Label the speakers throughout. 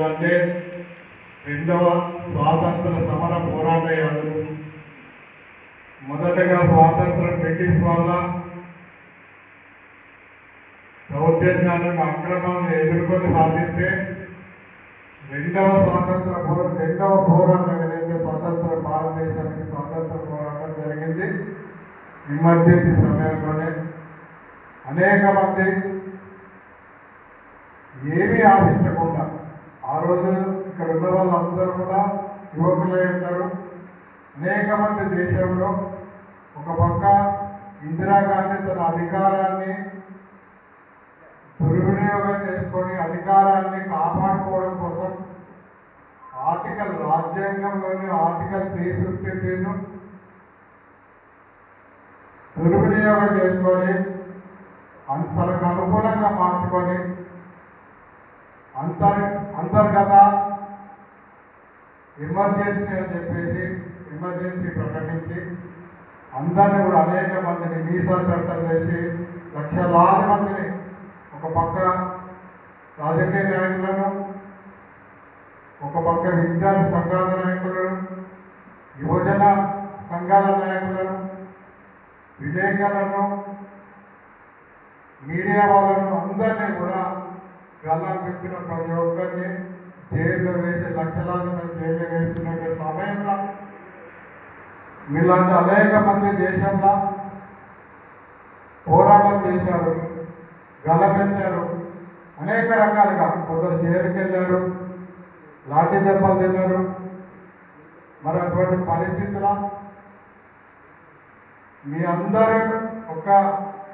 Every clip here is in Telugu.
Speaker 1: ఎవరంటే రెండవ స్వాతంత్ర సమర పోరాట యోధులు మొదటగా స్వాతంత్రం బ్రిటిష్ వాళ్ళ దౌర్జన్యాలను అక్రమాలను ఎదుర్కొని సాధిస్తే రెండవ స్వాతంత్ర పోరా రెండవ పోరాటం ఏదైతే స్వాతంత్ర భారతదేశానికి స్వాతంత్ర పోరాటం జరిగింది ఎమర్జెన్సీ సమయంలోనే అనేక మంది ఏమీ ఆశించకుండా ఆ రోజు ఇక్కడ ఉన్న వాళ్ళందరూ కూడా యువకులే ఉంటారు అనేక మంది దేశంలో ఒక పక్క ఇందిరాగాంధీ తన అధికారాన్ని దుర్వినియోగం చేసుకొని అధికారాన్ని కాపాడుకోవడం కోసం ఆర్టికల్ రాజ్యాంగంలోని ఆర్టికల్ త్రీ ఫిఫ్టీ త్రీను దుర్వినియోగం చేసుకొని అన్- తనకు అనుకూలంగా మార్చుకొని అంతర్ అంతర్గత ఎమర్జెన్సీ అని చెప్పేసి ఎమర్జెన్సీ ప్రకటించి అందరినీ కూడా అనేక మందిని మీసా చట్టం చేసి లక్షలాది మందిని ఒక పక్క రాజకీయ నాయకులను ఒక పక్క విద్యార్థి సంఘాల నాయకులను యువజన సంఘాల నాయకులను విలేకరులను మీడియా వాళ్ళను అందరినీ కూడా గల్లాలు పెట్టిన ప్రతి లక్షలాది మంది జైల్లో సమయంలో. మీలాంటి అనేక మంది దేశంలో పోరాటం చేశారు గలపెంచారు అనేక రకాలుగా. కొందరు చేరుకెళ్ళారు లాఠీ దెబ్బలు తిన్నారు. మరి అటువంటి పరిస్థితుల మీ అందరూ ఒక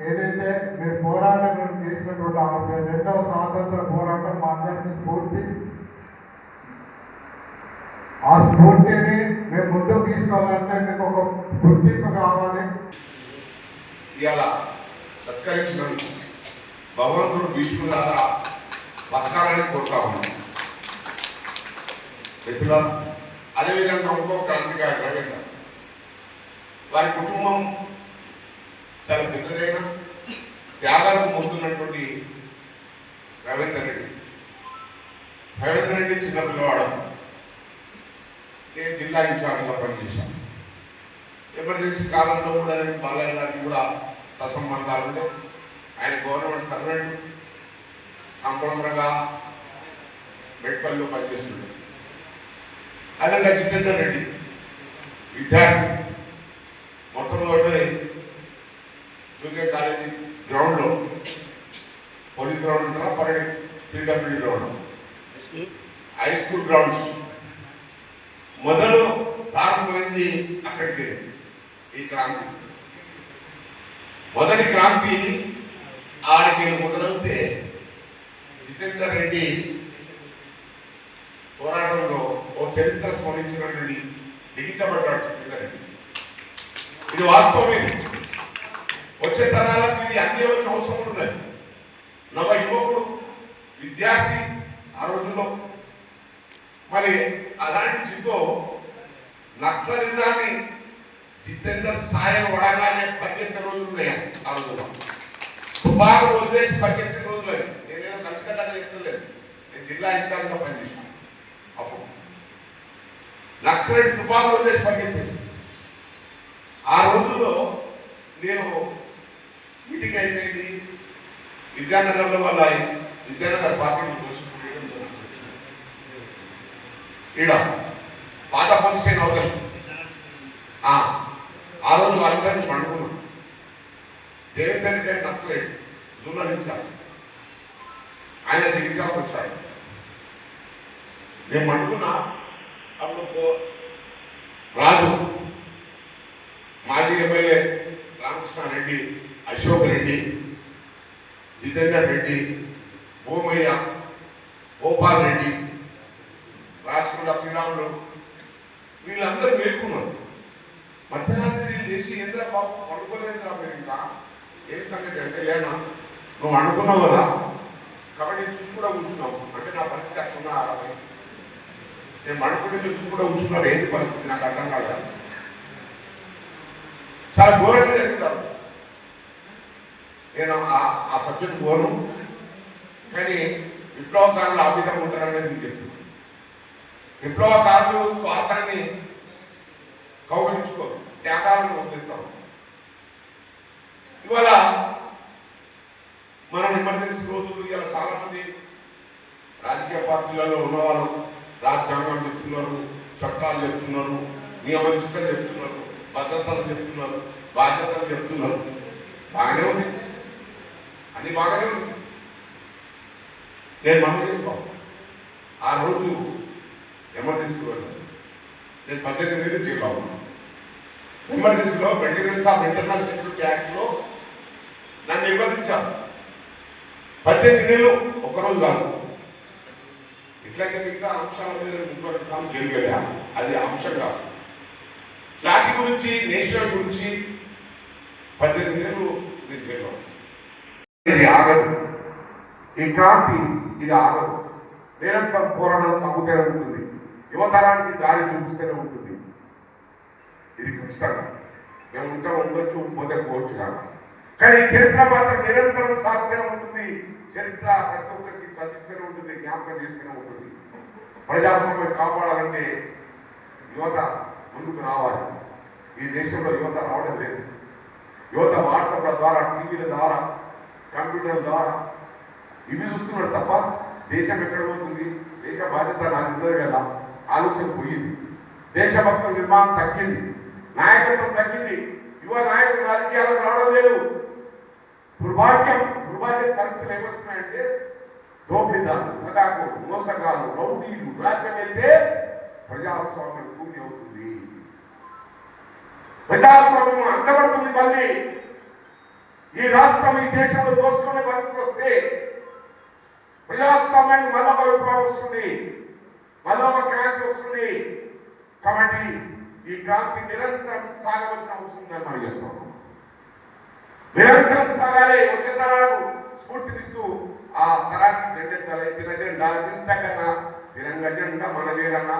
Speaker 1: ఏదైతే మీరు పోరాటం చేసినటువంటి ఆ రెండవ స్వాతంత్ర పోరాటం మా అందరికీ స్ఫూర్తి. ఆ స్ఫూర్తిని మేము ముందుకు తీసుకోవాలంటే మీకు ఒక గుర్తింపు కావాలి.
Speaker 2: ఇలా సత్కరించినందుకు భగవంతుడు భీష్ములాగా బతకాలని కోరుతా ఉన్నాం అదేవిధంగా ఇంకో క్రాంతికారి రవీంద్ర. వారి కుటుంబం చాలా పెద్దదైన త్యాగాలకు మోస్తున్నటువంటి రవీందర్ రెడ్డి. రవీందర్ రెడ్డి చిన్న పిల్లవాడు. నేను జిల్లా ఇన్ఛార్జ్గా పనిచేశాను. ఎమర్జెన్సీ కాలంలో కూడా నేను బాలయ్య గారికి కూడా ససంబంధాలు ఉండే. ఆయన గవర్నమెంట్ సర్వెంట్ కంపౌండర్గా మెట్పల్లిలో పనిచేస్తుండే. అదే జితేందర్ రెడ్డి విద్యార్థి. మొట్టమొదటి యూకే కాలేజీ గ్రౌండ్లో. పోలీస్ గ్రౌండ్ ఉంటారా parade PW ground. High school grounds. మొదలు ప్రారంభమైంది అక్కడికి ఈ క్రాంతి. మొదటి క్రాంతి ఆడికి మొదలవుతే జితేందర్ రెడ్డి పోరాటంలో ఓ చరిత్ర స్మరించినటువంటి లిఖించబడ్డాడు జితేందర్ రెడ్డి. ఇది వాస్తవం ఇది. వచ్చే తరాలకు ఇది అందేవలసిన అవసరం ఉన్నది నవ యువకుడు విద్యార్థి ఆ రోజుల్లో మరి అలాంటి జితో నక్సలిజాన్ని జితేందర్ సాయం వడగానే పరిగెత్తే రోజులు ఉన్నాయి? ఆ రోజుల్లో తుపాకు వదిలేసి పరిగెత్తే రోజులు అవి. నేనేదో కవిత కథ చెప్తలేదు. నేను జిల్లా ఇన్ఛార్జ్గా పనిచేసాను అప్పుడు. నక్సలైట్ తుపాకు వదిలేసి పరిగెత్తింది ఆ రోజుల్లో నేను మీటింగ్ అయిపోయింది. విద్యానగర్లో వాళ్ళ విద్యానగర్ పార్టీని ఈడ పాత పొజిషన్ అవుతాయి ఆ రోజు వాళ్ళందరినీ పండుకున్నాం. దేవేందర్ గారి నచ్చలేదు. జూన్లో ఇచ్చారు ఆయన దిగిజాకు వచ్చాడు నేను పండుకున్నా అప్పుడు రాజు మాజీ ఎమ్మెల్యే రామకృష్ణ రెడ్డి అశోక్ రెడ్డి జితేందర్ రెడ్డి భూమయ్య గోపాల్ రెడ్డి రాజకొండ శ్రీరాములు వీళ్ళందరూ మేల్కున్నారు మధ్యరాత్రి లేచి ఏంద్రా బాబు పండుకోలేదురా మీరు ఇంకా? ఏం సంగతి అంటే లేనా నువ్వు అనుకున్నావు కదా? కాబట్టి చూసి కూడా కూర్చున్నావు. అంటే నా పరిస్థితి అట్లా అరవై నేను మడుకుంటే చూసి కూడా కూర్చున్నారు. ఏంటి పరిస్థితి? నాకు అర్థం కాలేదు? చాలా ఘోరంగా జరుగుతారు నేను ఆ- సబ్జెక్ట్ ఘోరం కానీ విప్లవకారులు ఆ విధంగా ఉంటారనేది మీకు చెప్తున్నాను విప్లవకారులు స్వార్థాన్ని కౌగలించుకోరు త్యాగాలను వదిలిస్తారు ఇవాళ మనం ఎమర్జెన్సీ రోజులు ఇలా చాలామంది రాజకీయ పార్టీలలో ఉన్నవాళ్ళు రాజ్యాంగం చెప్తున్నారు చట్టాలు చెప్తున్నారు నియమనిష్టలు చెప్తున్నారు భద్రతలు చెప్తున్నారు బాధ్యతలు చెప్తున్నారు. బాగానే ఉంది. అది బాగానే ఉంది. నేను మనం చేసుకో ఆ రోజు ఎమర్జెన్సీ నేను పద్దెనిమిది మీద జైల్లో ఉన్నాను ఎమర్జెన్సీలో మెయింటెనెన్స్ ఆఫ్ ఇంటర్నల్ సెక్యూరిటీ యాక్ట్లో నన్ను నిర్బంధించారు. పద్దెనిమిది నెలలు ఒక్కరోజు కాదు. ఇట్లాగే మిగతా అంశాల మీద నేను సార్లు అది అంశం కాదు. జాతి గురించి నేషన్ గురించి పద్దెనిమిది నెలలు నేను ఇది ఆగదు. ఈ క్రాంతి ఇది ఆగదు. నిరంతరం పోరాటం సాగుతూనే ఉంటుంది. యువతరానికి దారి చూపిస్తూనే ఉంటుంది. ఇది ఖచ్చితంగా. మేము ఉంటా ఉండొచ్చు పోతే పోవచ్చు కాదు. కానీ ఈ చరిత్ర మాత్రం నిరంతరం సాగుతూనే ఉంటుంది. చరిత్ర ప్రతి ఒక్కరికి చదివిస్తూనే ఉంటుంది జ్ఞాపకం చేస్తూనే ఉంటుంది. ప్రజాస్వామ్యం కాపాడాలంటే యువత ముందుకు రావాలి. ఈ దేశంలో యువత రావడం లేదు. యువత వాట్సాప్ల ద్వారా టీవీల ద్వారా కంప్యూటర్ల ద్వారా ఇవి చూస్తున్నాడు తప్ప దేశం ఎక్కడ పోతుంది? దేశ బాధ్యత నాకు ఉన్నది కదా ఆలోచన పోయింది. దేశభక్తుల నిర్మాణం తగ్గింది. నాయకత్వం తగ్గింది. యువ నాయకులు రాజకీయాల్లో రావడం లేదు. దుర్భాగ్యం దుర్భాగ్య పరిస్థితులు ఏమొస్తున్నాయంటే దోపిడీదారులు దగాకు మోసగాలు రౌడీలు. రాజ్యం అయితే ప్రజాస్వామ్యం కూలి అవుతుంది. ప్రజాస్వామ్యం అంచబడుతుంది మళ్ళీ. ఈ రాష్ట్రం ఈ దేశంలో దోసుకునే పరిస్థితి వస్తే ప్రజాస్వామ్యాన్ని మళ్ళా ఒక వస్తుంది. మళ్ళా వస్తుంది. కాబట్టి ఈ క్రాంతి నిరంతరం సాగవలసిన అవసరం ఉందని మనం చేస్తున్నాం నిరంతరం సాగాలి. వచ్చే తరాలకు స్ఫూర్తినిస్తూ ఆ తరానికి జెండెత్తాలి. తినజెండా దించకన్నా దించకన? తిరంగ జెండ మన వీరన్నా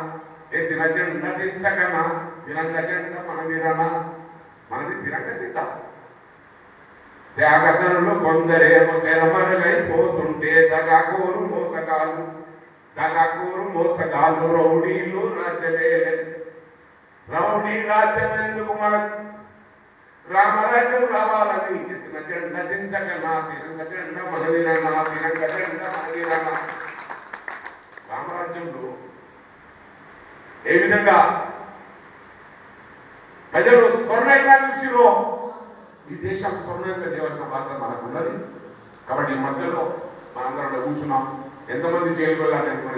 Speaker 2: ఏ తినజెండ దించకన్నా దించకన? తిరంగ జెండ మన వీరన్నా మనది తిరంగ జెండా. త్యాగతనులు కొందరేమో తెరమరుగైపోతుంటే దగాకోరు మోసగాలు దగాకోరు మోసగాలు రౌడీలు రాజ్యమే రౌడీ రాజ్యం ఎందుకు మనకు రామరాజ్యం రావాలని చెప్పిన జెండ దించక నా తిరంగ జెండ మనదిరనా తిరంగ జెండ మనదిరనా రామరాజ్యంలో ఏ విధంగా ప్రజలు స్వర్ణంగా చూసిరో ఈ దేశం స్వర్ణంగా చేయవలసిన బాధ్యత మనకున్నది కాబట్టి ఈ మధ్యలో మనందరం కూర్చున్నాం. ఎంతమంది జైలు వెళ్ళాలి